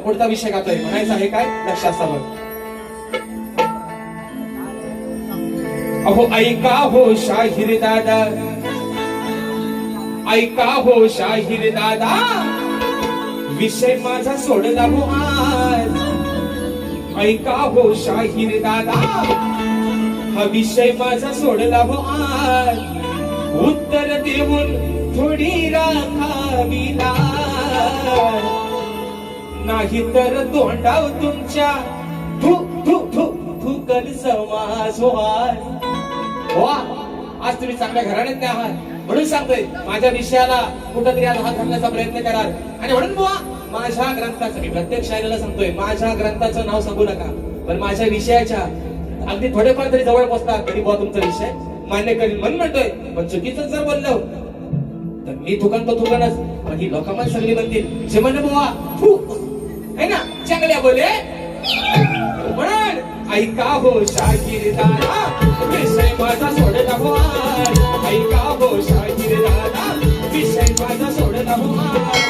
पुढचा विषय गातोय म्हणायचं आहे काय? लक्षात असावं अहो ऐका हो शाहीर दादा. ऐका हो शाहीर दादा. विषय माझा सोडला हो आज. ऐका हो शाहीर दादा. हा विषय माझा सोडला हो आज. उत्तर देऊन थोडी राखावी लाज. नाही तर तोंडाव तुमच्या. थु थु थु थुकल समाज आज वा आज तुम्ही चांगल्या घराण्यात आहात. म्हणून सांगतोय माझ्या विषयाला कुठंतरी आज हात घालण्याचा प्रयत्न कराल. आणि म्हणून बुवा माझ्या ग्रंथाचं मी प्रत्येक शायराला सांगतोय माझ्या ग्रंथाचं नाव सांगू नका. पण माझ्या विषयाच्या अगदी थोडेफार तरी जवळ बसतात. तरी बुवा तुमचा विषय मान्य करील म्हणून म्हणतोय पण चुकीचं जर बोललो तर मी थुकन तो थुकनच. पण ही लोक पण सगळी म्हणतील जे म्हण बुवा थू है ना? चांगल्या बोले? म्हणून ऐका हो शाहीर विषय माझा सोडत हो ऐका हो शाहीर विषय माझा सोडत हो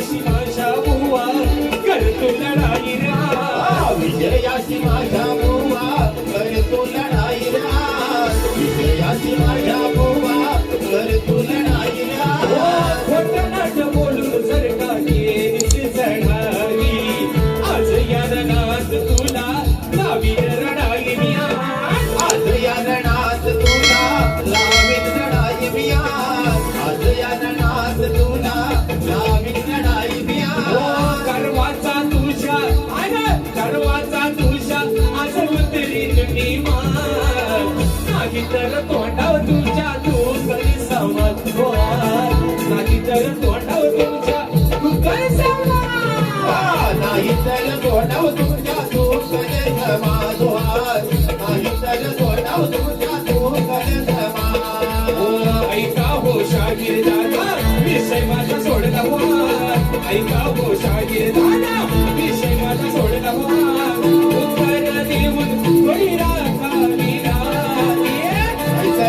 विषयाशी माझ्या बुवा करतो लढाई रा विजयाशी माझ्या बुवा कर लढाई रा विजयाशी माझ्या बुवा कर लढाई रा नाट बोलून चढावी आज या रणात तुला लावी रडाई मी आज. या रणात तुला लावीन लढाई मिया आज या अरे गर्वाचा तुझ्या आज उतरील मी नाही तर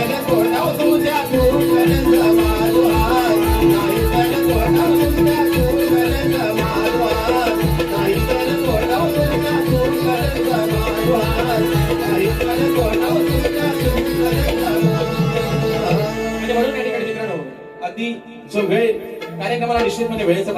म्हणजे अगदी जो वेळ कार्यक्रमाला निश्चितपणे वेळेचा